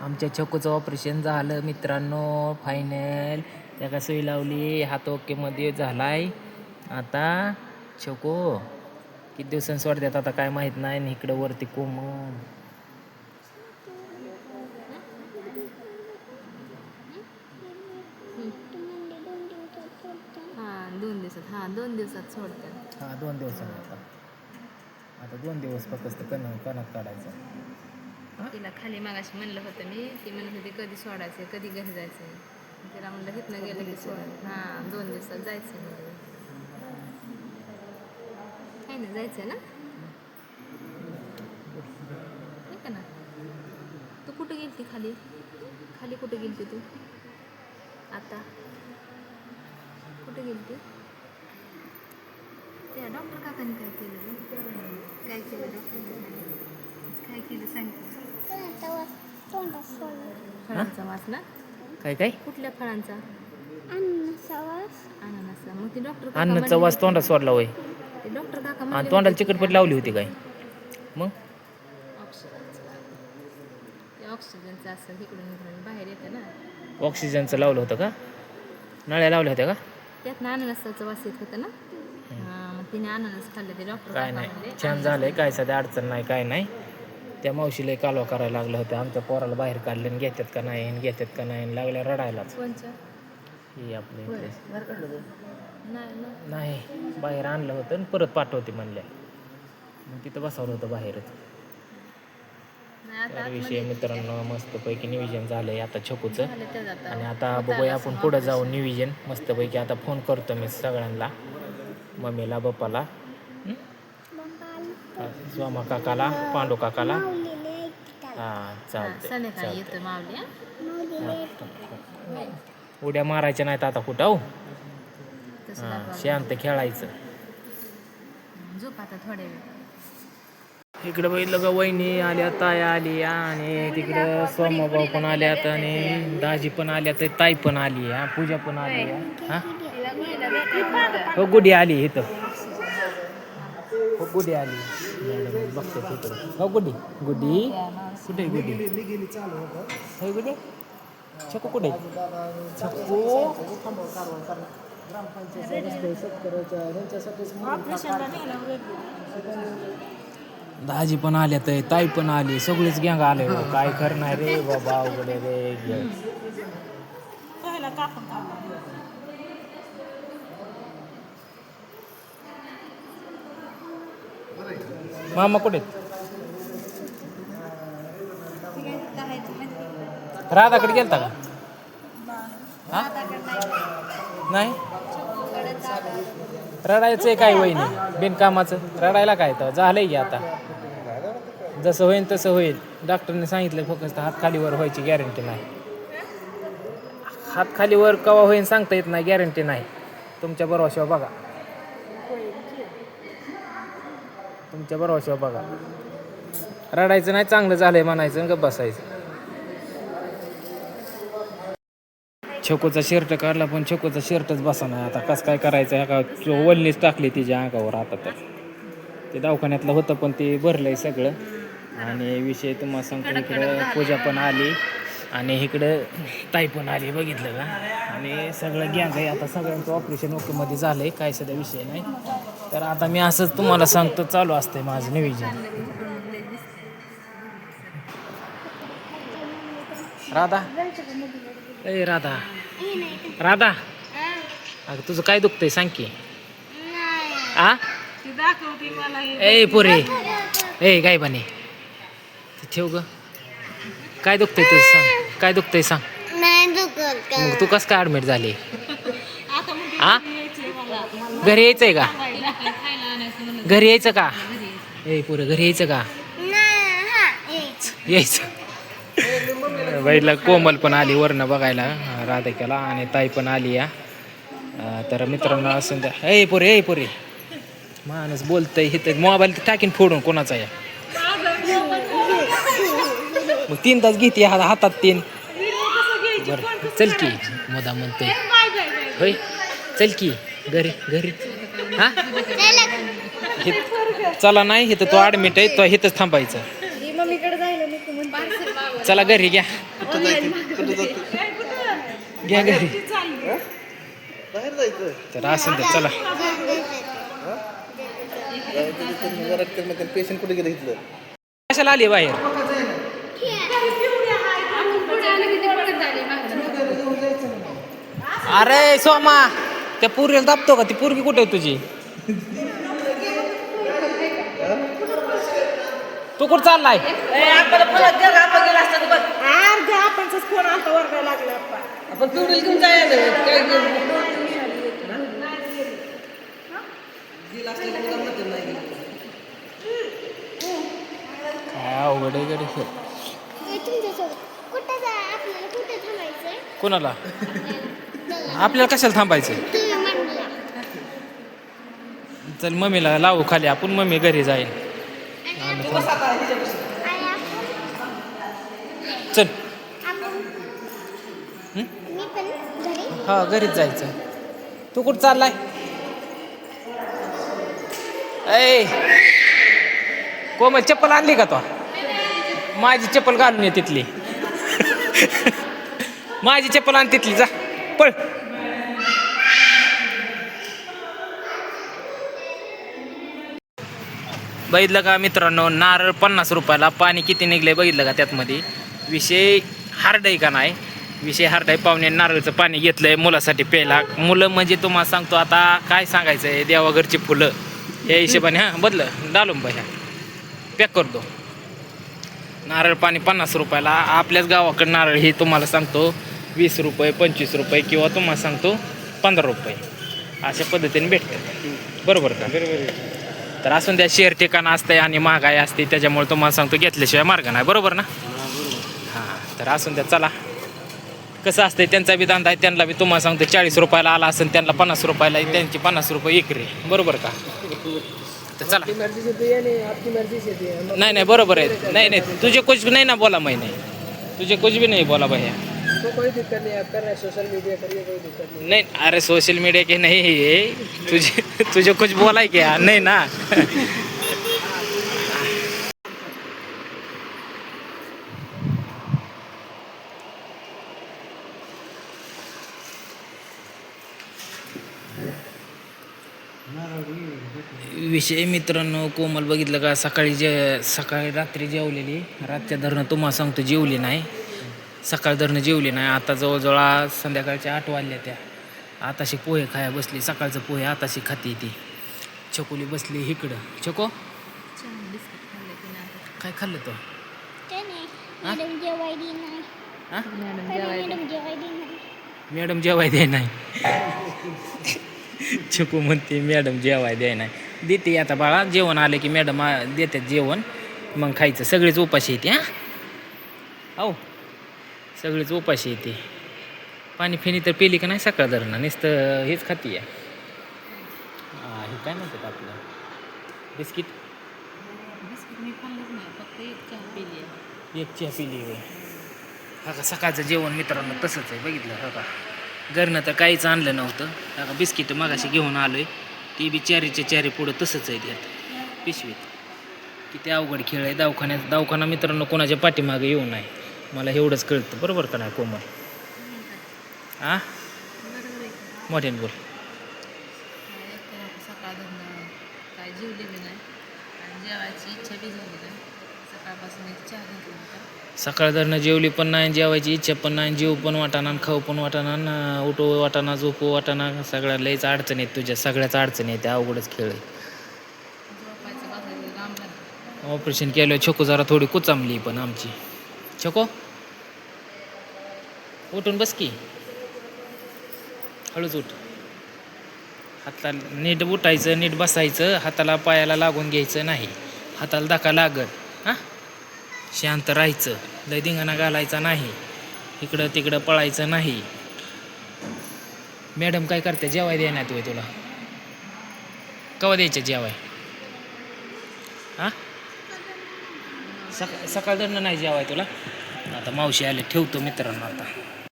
आमच्या छकूचं ऑपरेशन झालं मित्रांनो फायनल त्याला सुई लावली हात ओकेमध्ये झालाय. आता छको किती दिवसांनी सोडतात आता काय माहीत नाही आणि इकडं वरती कोमल. हा दोन दिवसात हा दोन दिवसात सोडतात हा दोन दिवसांनी आता. आता दोन दिवस फक्त कण कणक काढायचं. तिला खाली मागाशी म्हणलं होतं मी. ती म्हणत होती कधी सोडायचं कधी घरी जायचं तिला म्हणलं हिथनं गेलं की सोड. हा दोन दिवसात जायचं म्हणजे काय ना जायचं ना? ठीक आहे ना? तू कुठं गेलती खाली? खाली कुठं गेलती तू? आता? कुठं गेलती? त्या डॉक्टर काकाने काय केलं? काय केलं डॉक्टर काय केलं सांग. फळांचा वास ना? काय काय? कुठल्या फळांचा? अननस मग ते डॉक्टर काका अन्नाचा म्हणले वास तोंडात सोडला होय. ते डॉक्टर काका आणि म्हणले तोंडाला चिकटपट लावली होती काय? मग? ऑक्सिजनचं. ते ऑक्सिजनचं असं इकडून इकडून बाहेर येतं ना. ऑक्सिजनचं लावलं होतं का? नळ्या लावल्या होत्या का? त्यात अननसाचं वास येत होतं ना. हा. मग तिने अननस खाल्लं ते डॉक्टर काय काका नाही. म्हणले. छान झालंय. काय सध्या अडचण नाही काय नाही. त्या मावशीला कालवा करायला लागलं होतं. आमच्या पोराला बाहेर काढलं आणि घेतात का नाही आणि घेतात का नाही आणि लागल्या रडायलाच. कोणचं ही आपले नाही ना नाही बाहेर आणलं होतं आणि परत पाठवते म्हणल्या. मग तिथं बसवलं होतं बाहेरच. नाही आता तर विषय मित्रांनो मस्तपैकी नियोजन झालंय आता छकूचं. झालं त्याचं आता आणि आता बघूया आपण पुढं जाऊ नियोजन मस्तपैकी आता फोन करतो मी सगळ्यांना. मम्मीला पप्पाला. हं? सोमा काकाला पांडू काकाला? हां चालते संध्याकाळी येतो मावली हा? उड्या मारायच्या नाहीत आता कुठं हो? तसं हां दाखवा. शांत खेळायचं. झोप आता थोड्या वेळ. इकडं बघितलं का वहिनी आल्या ताया आली आणि तिकडं सोमाभाऊ पण आल्यात आणि दाजी पण आल्यात ताई पण आली हा पूजा पण आली हा. हो? गुडी आली इथं. हो गुडी आली. बघते तिकडं हो गुडी. गुडी कुठे आहे गुडी? हो छकू कुठे? छकू. दाजी पण आल्या तर ताई पण आली सगळीच गँग आले. काय करणार रे बाबा अवघड आहे रे. मामा कुठे राधाकडे गेलता का? हा? नाही? रडायचंय काय नाही बिनकामाचं. रडायला काय तर? झालंय की आता. जसं होईल तसं होईल. डॉक्टरने सांगितलं फक्त हात खालीवर व्हायची गॅरंटी नाही. हात खालीवर कवा होईन सांगता येत नाही गॅरंटी नाही. तुमच्या बरोबर बघा. तुमच्या बरोबर बघा. रडायचं नाही चांगलं झालंय म्हणायचं गप्प बसायचं. छोकोचा शर्ट काढला पण छोकोचा शर्टच बसा नाही आता कसं काय करायचं? ह्या का वल्लीच टाकली तिच्या अंगावर आता तर. ते दवाखान्यातलं होतं पण ते भरलंय सगळं. आणि विषय तुम्हाला सांगतो इकडं पूजा पण आली. आणि इकडं ताई पण आली बघितलं का? आणि सगळं गँग आहे. आता सगळ्यांचं ऑपरेशन ओकेमध्ये झालं आहे काय सध्या विषय नाही. तर आता मी असंच तुम्हाला सांगतो चालू असतंय माझं नियोजन. राधा. ए राधा. राधा. अगं तुझं काय दुखतंय सांग की. आ? ए पोरे. ए काय बने ठेव ग. काय दुखतंय तुझं सांग. काय दुखतंय सांग. मग तू कसं काय ॲडमिट झाली? आ? घरी यायचंय का? घरी यायचं का? ए पोरे घरी यायचं का? हा. यायचं. बाईला कोमल पण आली वरनं बघायला. राधिकाला आणि ताई पण आली या. तर मित्रांनो असं द्या ए पोरे ए पोरे. माणूस बोलतंय इथं. मोबाईल तर टाकीन फोडून कोणाचा या? मग तीन तास घेते हा- हातात तीन. बरं चल की मुदा म्हणतोय. होय चल की घरी घरी. हा? हि- चला नाही इथं तो ॲडमिट आहे तो इथंच थांबायचं. चला घरी घ्या. घ्या घरी. बाहेर जायचं? तर असं तर चला. पेशंट कुठे गेलं इथलं कशाला आली बाहेर? अरे सोमा त्या पोरीला दाबतो का? ती पोरगी कुठे आहे तुझी? तू कुठं चाललाय? काय अवघड आहे गडे हे. हे तुमच्यासोबत कुठं जा? आपल्याला कुठं थांबायचं कोणाला? आपल्याला कशाला थांबायचं तुम्ही म्हणला चल मम्मीला लावू खाली. आपण मम्मी घरी जाईल आणि आपण चल आपण हं? मी पण घरी हा घरीच जायचं. तू कुठं चाललाय? ऐ कोमल चप्पल आणली का तो? माझी चप्पल घालून ये तिथली. माझी चप्पल आण तिथली जा. पळ. बघितलं का मित्रांनो नारळ पन्नास रुपयाला पाणी किती निघले बघितलं का त्यातमध्ये? विषय हार्ड आहे का नाही? विषय हार्ड पाहुणे नारळाचं पाणी घेतलंय मुलासाठी प्यायला. मुलं म्हणजे तुम्हाला सांगतो आता काय सांगायचं आहे देवाघरची फुलं. या हिशोबाने हां बदलं डालून ह्या पॅक करतो. नारळ पाणी पन्नास रुपयाला. आपल्याच गावाकडं नारळ हे तुम्हाला सांगतो वीस रुपये पंचवीस रुपये किंवा तुम्हाला सांगतो पंधरा रुपये. अशा पद्धतीने भेटतं. बरोबर का? बरोबर तर असून त्या शेअर ठिकाणं असतंय आणि महागाई असते त्याच्यामुळे तुम्हाला सांगतो घेतल्याशिवाय मार्ग नाही. बरोबर ना? हां तर असून त्या चला. कसं असतंय त्यांचा बी धंदा आहे त्यांना बी तुम्हाला सांगतो चाळीस रुपयाला आला असेल त्यांना पन्नास रुपयाला आहे, त्यांची पन्नास रुपये इकरी बरोबर का? तर चला. नाही नाही बरोबर आहे. नाही नाही तुझे कुछ नाही ना बोला मैं नाही. तुझे कुछ भी नाही बोला भैया. नहीं अरे सोशल मीडिया के नाही है तुझे तुझे कुछ बोला है क्या नाही ना. विषय मित्रांनो कोमल बघितलं का? सकाळी जे सकाळी रात्री जेवलेली. रातच्या धरणं तुम्हाला सांगतो जेवली नाही. सकाळ धरणं जेवली नाही. आता जवळजवळ आज संध्याकाळच्या आठ वाजल्या त्या. आताशी पोहे खाया बसली. सकाळचं पोहे आताशी खाती ती. छकोली बसली इकडं. छको? काय खाल्लं तो? ते नाही मॅडम जेवायली नाही हां मॅडम जेवायली नाही मॅडम जेवाय द्याय नाही. छकू म्हणते मॅडम जेवाय द्याय नाही. देते आता बाळा. जेवण आले की मॅडम देतात जेवण. मग खायचं. सगळेच उपाशी येते हां? हो सगळेच उपाशी येते. पाणी फिनी तर पिली का नाही सकाळ धरणं? नुसतं हेच खाती आहे हां काय म्हणतात आपलं? बिस्किट? एक चहा पिली होय. हा का सकाळचं जेवण मित्रांनो तसंच आहे. बघितलं हा का? घरनं तर काहीच आणलं नव्हतं. हा का बिस्किट मगाशी घेऊन आलोय. ती बी चारीच्या चारी पुढं तसंच आहे त्यात पिशवीत. किती अवघड खेळ आहे. दवाखान्यात दवाखाना मित्रांनो कोणाच्या पाठीमागे येऊ नये. मला एवढंच कळतं. बरोबर का नाही कोमल? हा मोठ्याने बोल. सकाळ काय नाही. आणि जेवायची इच्छा बी झाली नाही. सकाळपासून एक चहा घेतला होता. सकाळ धरणं जेवली पण नाही जेवायची इच्छा पण नाही जेव पण वाटाणा आणि खाऊ पण वाटाणा उठो उठू वाटाणा झोपू वाटाणा सगळ्या लईच अडचण आहेत तुझ्या सगळ्याच अडचण आहेत त्या अवघडच खेळ आहे. ऑपरेशन केलं छोको जरा थोडी कुचामली पण आमची. छोको? उठून बस की. हळूच उठ. हाताला नीट उठायचं नीट बसायचं हाताला पायाला लागून घ्यायचं नाही. हाताला धक्का लागत हां? शांत राहायचं. लय धिंगाणा घालायचा नाही. इकडं तिकडं पळायचं नाही. मॅडम काय करते? जेवाय देण्यात होय तुला. कवा द्यायचं जेवाय? हां सका सकाळ धरणं नाही जेवाय तुला? आता मावशी आले ठेवतो मित्रांनो आता.